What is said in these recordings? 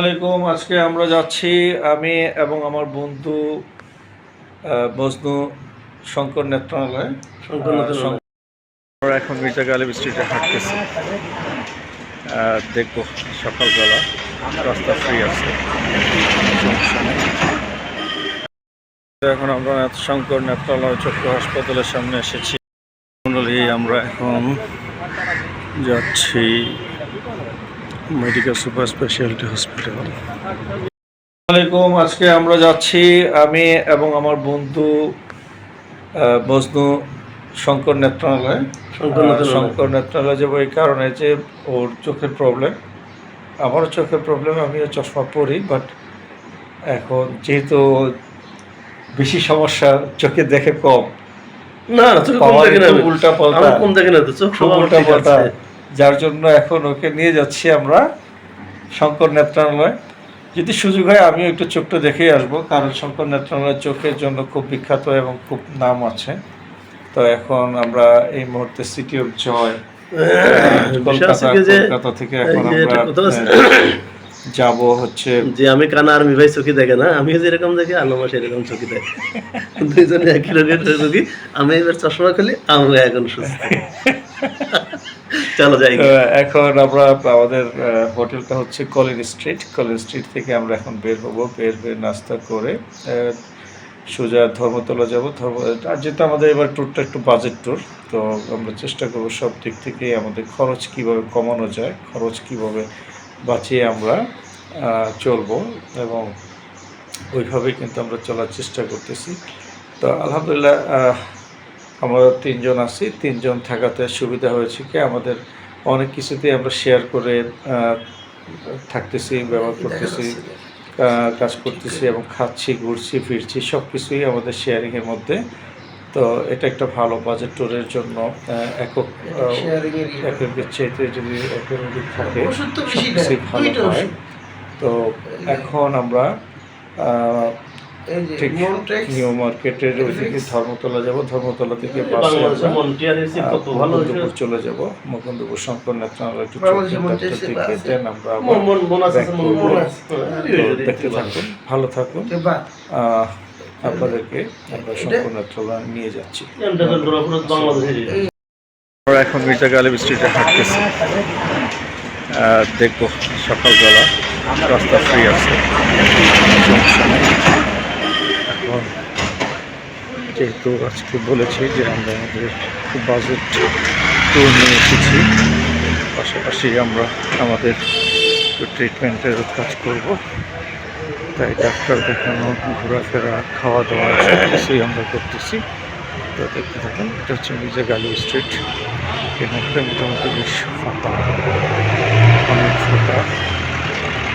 আসসালামাইকুম আজকে আমরা যাচ্ছি আমি এবং আমার বন্ধু মজনু শঙ্কর নেত্রালয়। শঙ্কর আমরা এখন মির্জা গালিব স্ট্রিটে হাঁটতেছি। দেখব সকালবেলা রাস্তা ফ্রি আছে। এখন আমরা শঙ্কর নেত্রালয় চক্ষু হাসপাতালের সামনে এসেছি। আমরা এখন যাচ্ছি মেডিকেল সুপার স্পেশালিটি হসপিটাল আসসালামাইকুম আজকে আমরা যাচ্ছি আমি এবং আমার বন্ধু আহ, মজনু শঙ্কর নেত্রালয় শঙ্কর নেত্রালয়। যাব এই কারণে যে ওর চোখের প্রবলেম আমারও চোখের প্রবলেম আমিও চশমা পরি বাট এখন যেহেতু বেশি সমস্যা চোখে দেখে কম না উল্টা পাল্টা। আমার কম দেখে না তো চোখ উল্টা পাল্টা। যার জন্য এখন ওকে নিয়ে যাচ্ছি আমরা শঙ্কর নেত্রালয়। যদি সুযোগ হয় আমিও একটু চোখটা দেখেই আসব কারণ শঙ্কর নেত্রালয় চোখের জন্য খুব বিখ্যাত এবং খুব নাম আছে। তো এখন আমরা এই মুহূর্তে সিটি অফ জয় কলকাতা থেকে এখন এই যে আমরা একটা কথা আছে। যাব হচ্ছে যে আমি কানা আর্মি ভাই চোখে দেখে না আমি যেরকম দেখি আলমা সেরকম চোখে দেখে। দুইজনে একই রোগের রোগী আমি এবার চশমা খুলি আমি এখন সুস্থ। চলো যাই এখন আমরা আমাদের হোটেলটা হচ্ছে কলিন স্ট্রিট। কলিন স্ট্রিট থেকে আমরা এখন বের হব, বের হয়ে নাস্তা করে সোজা ধর্মতলা যাব। ধর্ম আর যেহেতু আমাদের এবার ট্যুরটা একটু বাজেট ট্যুর তো আমরা চেষ্টা করব সব দিক থেকেই আমাদের খরচ কীভাবে কমানো যায়, খরচ কীভাবে বাঁচিয়ে আমরা চলবো এবং ওইভাবেই কিন্তু আমরা চলার চেষ্টা করতেছি। তো আলহামদুলিল্লাহ আমরা তিনজন আছি তিনজন থাকাতে সুবিধা হয়েছে কি? আমাদের অনেক কিছুতেই আমরা শেয়ার করে থাকতেছি ব্যবহার করতেছি কাজ করতেছি এবং খাচ্ছি ঘুরছি ফিরছি সব কিছুই আমাদের শেয়ারিংয়ের মধ্যে। তো এটা একটা ভালো বাজেট ট্যুরের জন্য একক আহ, এককের চাইতে যদি একের থাকে সবকিছুই ভালো হয়। তো এখন আমরা নিউ মার্কেটের ওইদিকে ধর্মতলা যাব ধর্মতলা থেকে বাসে মুকুন্দপুর চলে যাব। মুকুন্দপুর শঙ্কর একটু। দেন আমরা মন মন মন মন। মন দেখতে থাকুন ভালো থাকুন। আপনাদেরকে আমরা শঙ্কর নেত্রালয় নিয়ে যাচ্ছি। আমরা এখন মির্জা গালিব স্ট্রিটে হাঁটতেছি। দেখব সকালবেলা রাস্তা ফ্রি আছে। সমস্যা নেই। এখন যেহেতু আজকে বলেছি যে আমরা আমাদের বাজেট ট্যুর নিয়ে এসেছি, পাশাপাশি আমরা আমাদের ট্রিটমেন্টের কাজ করব। তাই ডাক্তার দেখানো, ঘোরাফেরা খাওয়া দাওয়া সব আমরা করতেছি। তো দেখতে থাকুন, এটা হচ্ছে মির্জা গালিব স্ট্রিট মুহূর্তে মোটামুটি বেশ ফাঁকা, অনেক ফাঁকা।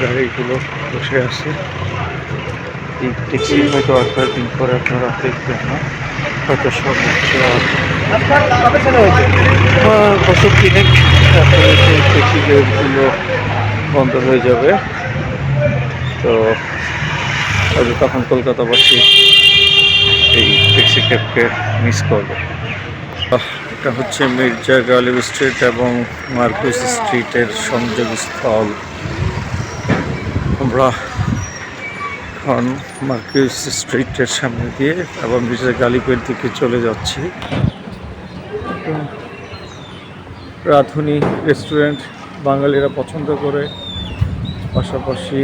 গাড়িগুলো বসে আছে। এই ট্যাক্সি হয়তো আর কয়েকদিন পরে আপনারা দেখবেন না। হয়তো আহ, বছর তিনেক তারপরে সেই বন্ধ হয়ে যাবে। তো হয়তো তখন কলকাতাবাসী এই ট্যাক্সি ক্যাবকে মিস করবে। এটা হচ্ছে মির্জা গালিব স্ট্রিট এবং মার্কুস স্ট্রিটের সংযোগস্থল। আমরা এখন মার্কুস স্ট্রিটের সামনে দিয়ে এবং বিশেষ গালিপের দিকে চলে যাচ্ছি। রাধুনী রেস্টুরেন্ট বাঙালিরা পছন্দ করে, পাশাপাশি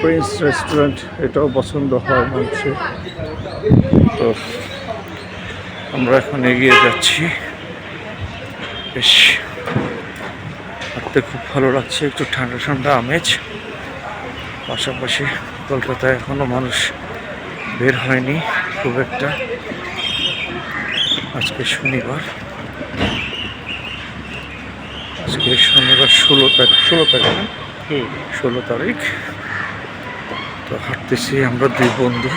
প্রিন্স রেস্টুরেন্ট, এটাও পছন্দ হয় মানুষের তো আমরা এখন এগিয়ে যাচ্ছি। বেশ হাঁটতে খুব ভালো লাগছে, একটু ঠান্ডা ঠান্ডা আমেজ। পাশাপাশি কলকাতায় এখনও মানুষ বের হয়নি খুব একটা। আজকে শনিবার। আজকে শনিবার ষোলো তারিখ ষোলো তারিখ না? ষোলো তারিখ। তো হাঁটতেছি আমরা দুই বন্ধু।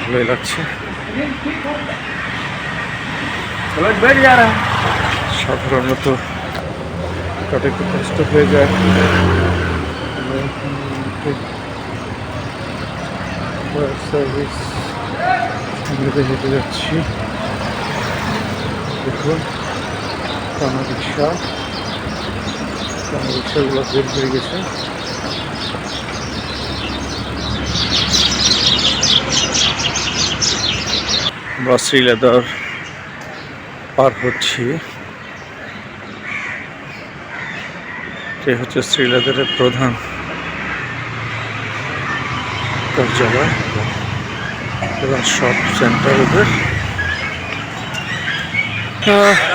ভালোই লাগছে। সাধারণত কাটে একটু কষ্ট হয়ে যায়। সার্ভিস আমরা হেঁটে যাচ্ছি। দেখুন টানা রিক্সা এখানে রিক্সাগুলো বের হয়ে গেছে। আমরা শ্রীলেদার পার হচ্ছি। এ হচ্ছে শ্রীলেদারের প্রধান। কার্যালয় এবং শপ সেন্টার ওদের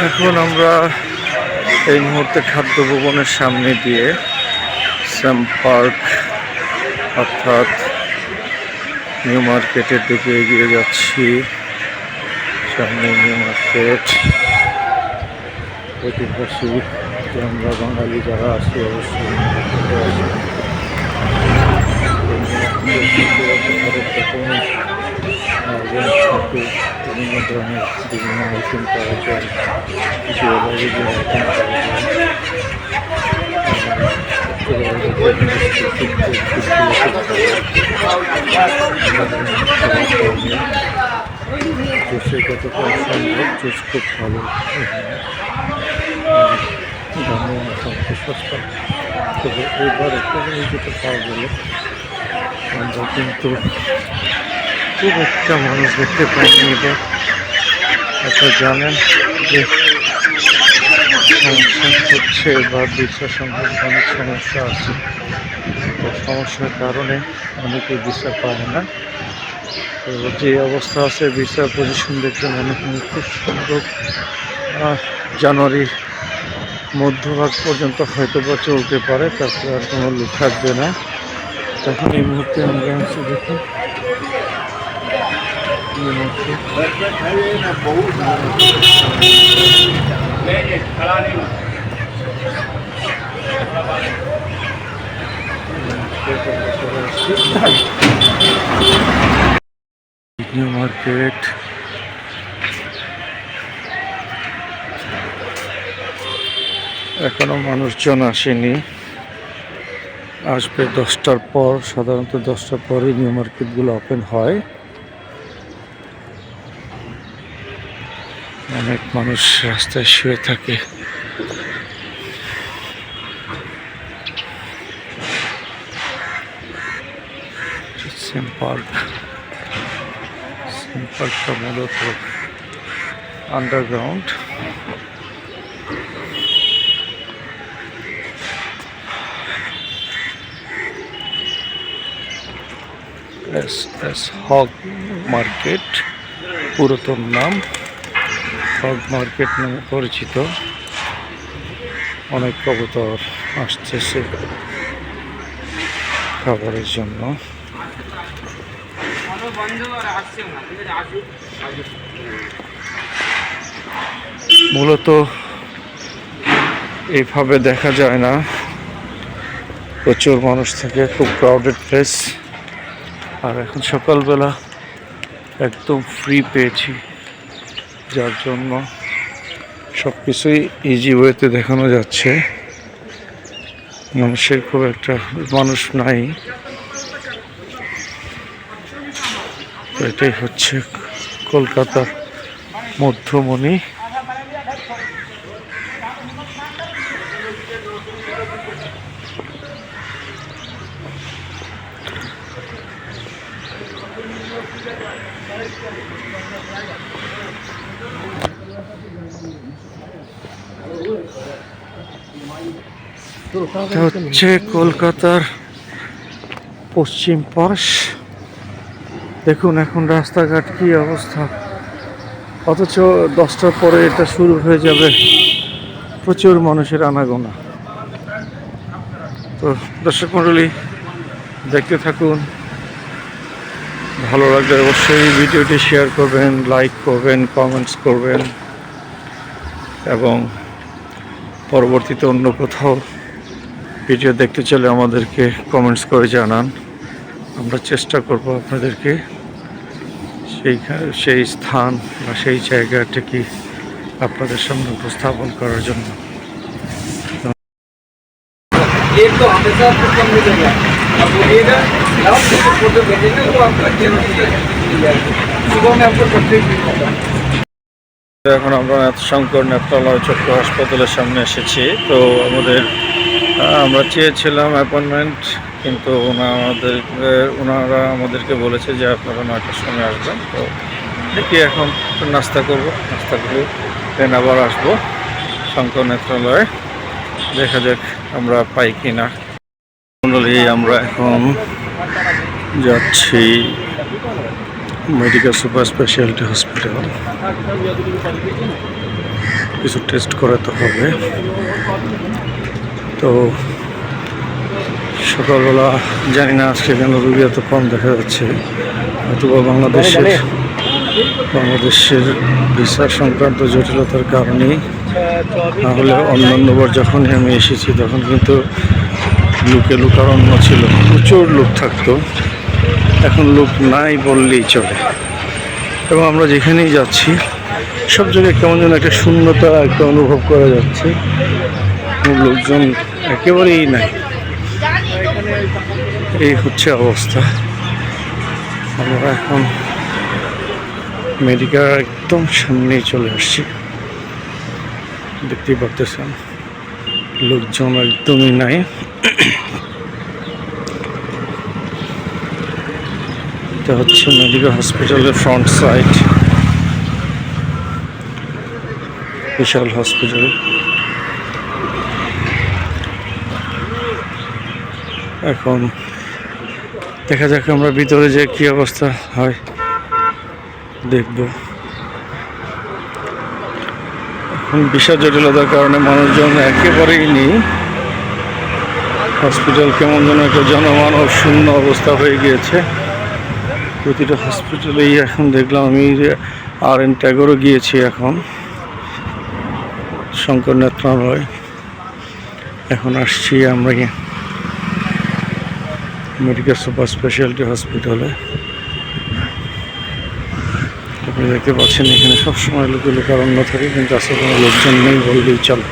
এখন আমরা এই মুহূর্তে খাদ্য ভবনের সামনে দিয়ে শ্যাম পার্ক, অর্থাৎ নিউ মার্কেটের দিকে এগিয়ে যাচ্ছি। সামনে নিউ মার্কেট। ঐতিহাসিক আমরা বাঙালি যারা আছি, অবশ্যই নিউ মার্কেটে আসি। এই নিউ মার্কেটে হরেক রকমের আয়োজন থাকে বিভিন্ন ধরনের বিভিন্ন আইটেম পাওয়া যায় জুয়েলারি আইটেম পাওয়া সম্ভব জুস খুব ভালো। দামও মোটামুটি সস্তা তবে এবার একটা পাওয়া গেল কিন্তু খুব একটা মানুষ দেখতে পাইনি এবার আপনারা জানেন? যে সমস্যা হচ্ছে বা ভিসা সংক্রান্ত অনেক সমস্যা আছে। তো সমস্যার কারণে অনেকে ভিসা পায় না। তো যে অবস্থা আছে ভিসা পজিশন দেখবেন অনেক খুব সম্ভব আহ, জানুয়ারির মধ্যভাগ পর্যন্ত হয়তো বা চলতে পারে তারপর আর কোনো লোক থাকবে না। তখন এই মুহূর্তে আমরা আছি দেখুন নিউ মার্কেট এখনও মানুষজন আসেনি। আসবে দশটার পর, সাধারণত দশটার পরই নিউ মার্কেটগুলো ওপেন হয়। অনেক মানুষ রাস্তায় শুয়ে থাকে। পার্ক। পার্কটা মূলত underground. S S Haque market, পুরাতন নাম। হক মার্কেট নামে পরিচিত। অনেক কবুতর আসতেছে খাবারের জন্য। মূলত এইভাবে দেখা যায় না। প্রচুর মানুষ থাকে, খুব ক্রাউডেড প্লেস আর এখন সকালবেলা একদম ফ্রি পেয়েছি। যার জন্য সব কিছুই ইজি ওয়েতে দেখানো যাচ্ছে। মানুষের খুব একটা মানুষ নাই। এটাই হচ্ছে কলকাতার মধ্যমণি। এটা হচ্ছে কলকাতার পশ্চিম পাশ। দেখুন এখন রাস্তাঘাট কি অবস্থা। অথচ দশটার পরে এটা শুরু হয়ে যাবে প্রচুর মানুষের আনাগোনা। তো দর্শক মণ্ডলী, দেখতে থাকুন। ভালো লাগলে অবশ্যই ভিডিওটি শেয়ার করবেন লাইক করবেন কমেন্টস করবেন এবং পরবর্তীতে অন্য কোথাও ভিডিও দেখতে চলে আমাদেরকে কমেন্টস করে জানান আমরা চেষ্টা করব আপনাদেরকে সেই সেই স্থান বা সেই জায়গাটাকে আপনাদের সামনে উপস্থাপন করার জন্য एक तो हमेशा आपको कम मिलेगा आप बोलिएगा लाओ मुझे फोटो भेजेंगे वो आपका जरूर मिल जाएगा सुबह में आपको तकलीफ नहीं होगा এখন আমরা শঙ্কর নেত্রালয় চক্ষু হাসপাতালের সামনে এসেছি। তো আমাদের আমরা চেয়েছিলাম অ্যাপয়েন্টমেন্ট কিন্তু ওনাদের ওনারা আমাদেরকে বলেছে যে আপনারা নয়টার সময় আসবেন। তো দেখি এখন নাস্তা করব। নাস্তা করে দেন আবার আসব শঙ্কর নেত্রালয়ে। দেখা যাক আমরা পাই কি না আমরা এখন যাচ্ছি। মেডিকেল সুপার স্পেশালিটি হসপিটাল কিছু টেস্ট করাতে হবে। তো সকালবেলা জানি না আজকে কেন রুগী এত কম দেখা যাচ্ছে। অথবা বাংলাদেশের বাংলাদেশের ভিসা সংক্রান্ত জটিলতার কারণেই। না হলে অন্যান্যবার যখনই আমি এসেছি, তখন কিন্তু লুকে লুকারণ্য ছিল। প্রচুর লোক থাকতো। এখন লোক নাই বললেই চলে। এবং আমরা যেখানেই যাচ্ছি, সব জায়গায় কেমন যেন একটা শূন্যতা একটা অনুভব করা যাচ্ছে। লোকজন একেবারেই নাই। এই হচ্ছে অবস্থা। আমরা এখন মেডিকেল একদম সামনেই চলে আসছি। দেখতেই পারতেছেন, লোকজন একদমই নাই। এটা হচ্ছে মেডিকেল হসপিটালের ফ্রন্ট সাইড। বিশাল হসপিটাল। এখন দেখা যাক আমরা ভিতরে যে কি অবস্থা হয়। দেখব। এখন বিশাল জটিলতার কারণে মানুষজন একেবারেই নেই। হসপিটাল কেমন যেন একটা জনমানব শূন্য অবস্থা হয়ে গিয়েছে। প্রতিটা হসপিটালেই এখন দেখলাম আমি আর এন ট্যাগরও গিয়েছি এখন। শঙ্কর নেত্রালয়। এখন আসছি আমরা মেডিকেল সুপার স্পেশালিটি হসপিটালে আপনি দেখতে পাচ্ছেন এখানে সবসময় লোকে লোকারণ্য থাকে, কিন্তু আসলে কোনো লোকজন নেই বললেই চলে।